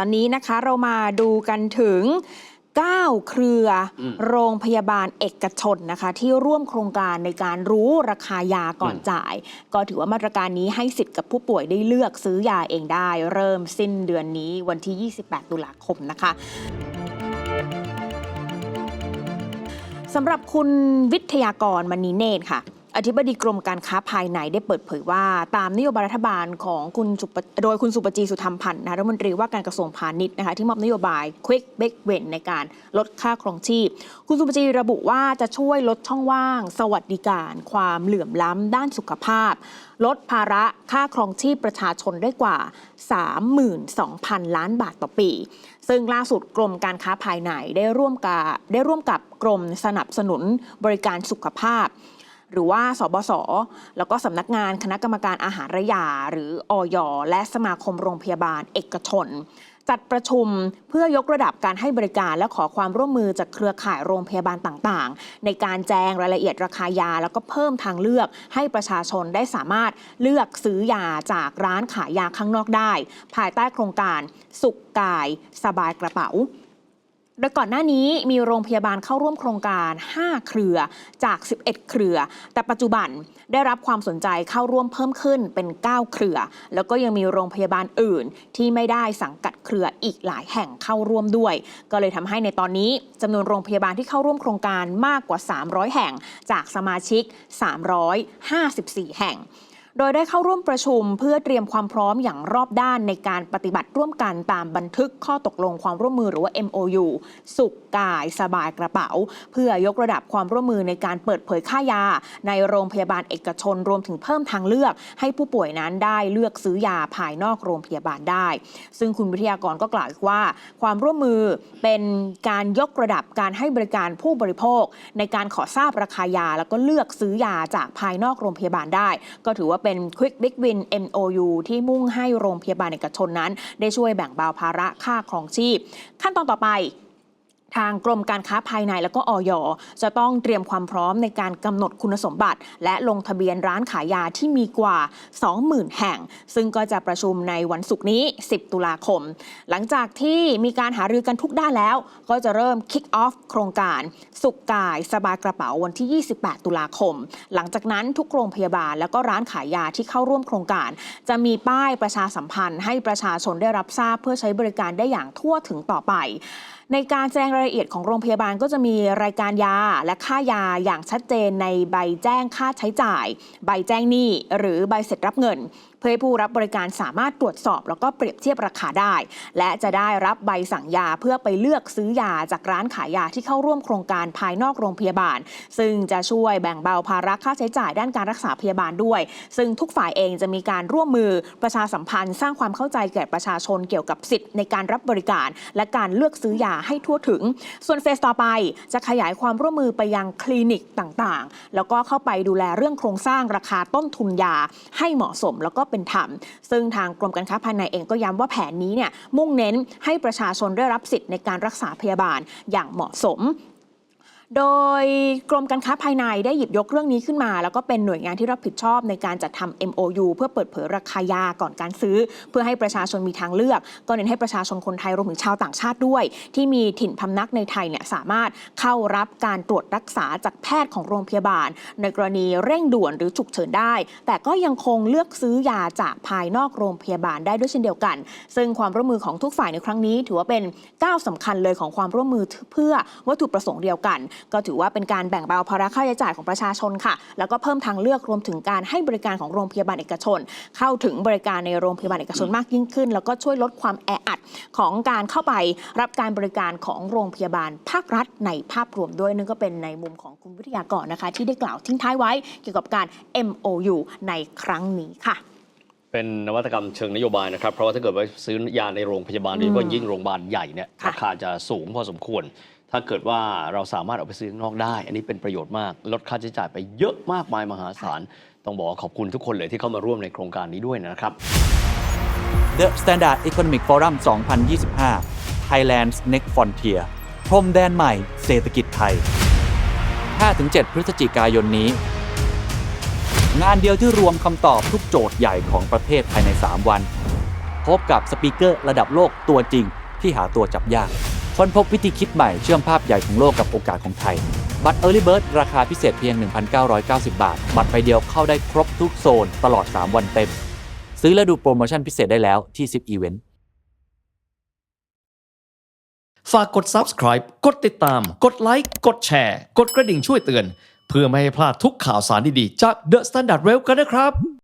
ตอนนี้นะคะเรามาดูกันถึง 9 เครืออมโรงพยาบาลเอกชนนะคะ ที่ร่วมโครงการในการรู้ราคายาก่อนจ่าย ก็ถือว่ามาตรการนี้ให้สิทธิ์กับผู้ป่วยได้เลือกซื้อยาเองได้ เริ่มสิ้นเดือนนี้วันที่ 28 ตุลาคมนะคะสำหรับคุณวิทยากรมณีเนตรค่ะ อธิบดีกรมการค้าภายในได้เปิดเผยว่า ตามนโยบายรัฐบาลของคุณสุปโดยคุณสุปจีสุธรรมพันธ์นะรัฐมนตรีว่าการกระทรวงพาณิชย์นะคะที่มอบนโยบาย Quick Back Win ในการลดค่าครองชีพ คุณสุปจีระบุว่าจะช่วยลดช่องว่าง สวัสดิการ ความเหลื่อมล้ำด้านสุขภาพ ลดภาระค่าครองชีพประชาชนได้กว่า 32,000 ล้านบาทต่อปี ซึ่งล่าสุดกรมการค้าภายในได้ร่วมกับได้ร่วมกับกรมสนับสนุนบริการสุขภาพ หรือว่าสบสแล้วก็สำนักงานคณะกรรมการอาหารและยา หรืออยและสมาคมโรงพยาบาลเอกชน จัดประชุมเพื่อยกระดับการให้บริการและขอความร่วมมือจากเครือข่ายโรงพยาบาลต่างๆ ในการแจ้งรายละเอียดราคายา แล้วก็เพิ่มทางเลือกให้ประชาชนได้สามารถเลือกซื้อยาจากร้านขายยาข้างนอกได้ ภายใต้โครงการสุขกาย สบายกระเป๋า โดยก่อนหน้านี้มีโรงพยาบาลเข้าร่วมโครงการ 5 เครือจาก 11 เครือ แต่ปัจจุบันได้รับความสนใจเข้าร่วมเพิ่มขึ้นเป็น 9 เครือ แล้วก็ยังมีโรงพยาบาลอื่น ที่ไม่ได้สังกัดเครืออีกหลายแห่งเข้าร่วมด้วย ก็เลยทำให้ในตอนนี้จำนวนโรงพยาบาลที่เข้าร่วมโครงการมากกว่า 300 แห่งจากสมาชิก 354 แห่ง โดยได้เข้าร่วมประชุมเพื่อเตรียมความพร้อมอย่างรอบด้านในการปฏิบัติร่วมกันตามบันทึกข้อตกลงความร่วมมือหรือว่า MOU สุขกายสบายกระเป๋า เพื่อยกระดับความร่วมมือในการเปิดเผยค่ายา ในโรงพยาบาลเอกชนรวมถึงเพิ่มทางเลือก ให้ผู้ป่วยนั้นได้เลือกซื้อยาภายนอกโรงพยาบาลได้ ซึ่งคุณวิทยากรก็กล่าวอีกว่า ความร่วมมือเป็นการยกระดับการให้บริการผู้บริโภค ในการขอทราบราคายา แล้วก็เลือกซื้อยาจากภายนอกโรงพยาบาลได้ ก็ถือว่าเป็น Quick Big Win MOU ที่มุ่งให้โรงพยาบาลเอกชนนั้น ได้ช่วยแบ่งเบาภาระค่าครองชีพ ขั้นตอนต่อไป ทางกรมการค้าภายในและก็ออยจะต้องเตรียมความพร้อมในการกำหนดคุณสมบัติ และลงทะเบียนร้านขายยาที่มีกว่า 20,000 แห่ง ซึ่งก็จะประชุมในวันศุกร์นี้ 10 ตุลาคม หลังจากที่มีการหารือกันทุกด้านแล้ว ก็จะเริ่ม kick off โครงการสุขกายสบายกระเป๋าวันที่ 28 ตุลาคม หลังจากนั้นทุกโรงพยาบาล แล้วก็ร้านขายยาที่เข้าร่วมโครงการ จะมีป้ายประชาสัมพันธ์ ให้ประชาชนได้รับทราบเพื่อใช้บริการได้อย่างทั่วถึงต่อไป ในการแสดงรายละเอียดของโรงพยาบาลก็จะมีรายการยาและค่ายาอย่างชัดเจนในใบแจ้งค่าใช้จ่าย ใบแจ้งหนี้หรือใบเสร็จรับเงินเพื่อให้ผู้รับบริการสามารถตรวจสอบ แล้วก็เปรียบเทียบราคาได้ และจะได้รับใบสั่งยาเพื่อไปเลือกซื้อยาจากร้านขายยาที่เข้าร่วมโครงการภายนอกโรงพยาบาล ซึ่งจะช่วยแบ่งเบาภาระค่าใช้จ่ายด้านการรักษาพยาบาลด้วย ซึ่งทุกฝ่ายเองจะมีการร่วมมือประชาสัมพันธ์ สร้างความเข้าใจแก่ประชาชนเกี่ยวกับสิทธิ์ในการรับบริการ และการเลือกซื้อยาให้ทั่วถึง ส่วนเฟสต่อไปจะขยายความร่วมมือไปยังคลินิกต่างๆ แล้วก็เข้าไปดูแลเรื่องโครงสร้างราคาต้นทุนยาให้เหมาะสมแล้วก็เป็นธรรม ซึ่งทางกรมการค้าภายในเองก็ย้ำว่าแผนนี้เนี่ยมุ่งเน้นให้ประชาชนได้รับสิทธิ์ในการรักษาพยาบาลอย่างเหมาะสม โดยกรมการค้าภายในได้หยิบยกเรื่องนี้ขึ้นมา แล้วก็เป็นหน่วยงานที่รับผิดชอบในการจัดทำ MOU เพื่อเปิดเผยราคายาก่อนการซื้อ เพื่อให้ประชาชนมีทางเลือก ก็เน้นให้ประชาชนคนไทยรวมถึงชาวต่างชาติด้วย ที่มีถิ่นพำนักในไทยเนี่ยสามารถเข้ารับการตรวจรักษาจากแพทย์ของโรงพยาบาล ในกรณีเร่งด่วนหรือฉุกเฉินได้ แต่ก็ยังคงเลือกซื้อยาจากภายนอกโรงพยาบาลได้ด้วยเช่นเดียวกัน ซึ่งความร่วมมือของทุกฝ่ายในครั้งนี้ ถือว่าเป็นก้าวสำคัญเลยของความร่วมมือเพื่อวัตถุประสงค์เดียวกันก็ถือว่าเป็นการแบ่งเบาภาระค่าใช้จ่ายของประชาชนค่ะ แล้วก็เพิ่มทางเลือกรวมถึงการให้บริการของโรงพยาบาลเอกชน เข้าถึงบริการในโรงพยาบาลเอกชนมากยิ่งขึ้น แล้วก็ช่วยลดความแออัดของการเข้าไปรับการบริการของโรงพยาบาลภาครัฐในภาพรวมด้วยนั่นก็เป็นในมุมของคุณวิทยากรนะคะ ที่ได้กล่าวทิ้งท้ายไว้เกี่ยวกับการ MOU ในครั้งนี้ค่ะเป็นนวัตกรรมเชิงนโยบายนะครับ เพราะว่าถ้าเกิดว่าซื้อยาในโรงพยาบาลโดยเฉพาะยิ่งโรงพยาบาลใหญ่เนี่ยค่ะราคาจะสูงพอสมควร ถ้าเกิดว่าเราสามารถเอาไปซื้อข้างนอกได้ อันนี้เป็นประโยชน์มาก ลดค่าใช้จ่ายไปเยอะมากมายมหาศาล ต้องบอกว่าขอบคุณทุกคนเลยที่เข้ามาร่วมในโครงการนี้ด้วยนะครับ The Standard Economic Forum 2025 Thailand's Next Frontier พรมแดนใหม่เศรษฐกิจไทย 5-7 พฤศจิกายนนี้ งานเดียวที่รวมคำตอบทุกโจทย์ใหญ่ของประเทศภายใน 3 วัน พบกับสปีกเกอร์ระดับโลกตัวจริงที่หาตัวจับยาก ค้นพบวิธีคิดใหม่เชื่อมภาพใหญ่ของโลกกับโอกาสของไทย บัตร Early Bird ราคาพิเศษเพียง 1,990 บาท บัตรใบเดียวเข้าได้ครบทุกโซนตลอด 3 วันเต็ม ซื้อและดูโปรโมชั่นพิเศษได้แล้วที่ 10 Event ฝากกด subscribe กดติดตาม กดไลค์ กดแชร์ กดกระดิ่งช่วยเตือน เพื่อไม่ให้พลาดทุกข่าวสารดีๆ จาก The Standard Well กันนะครับ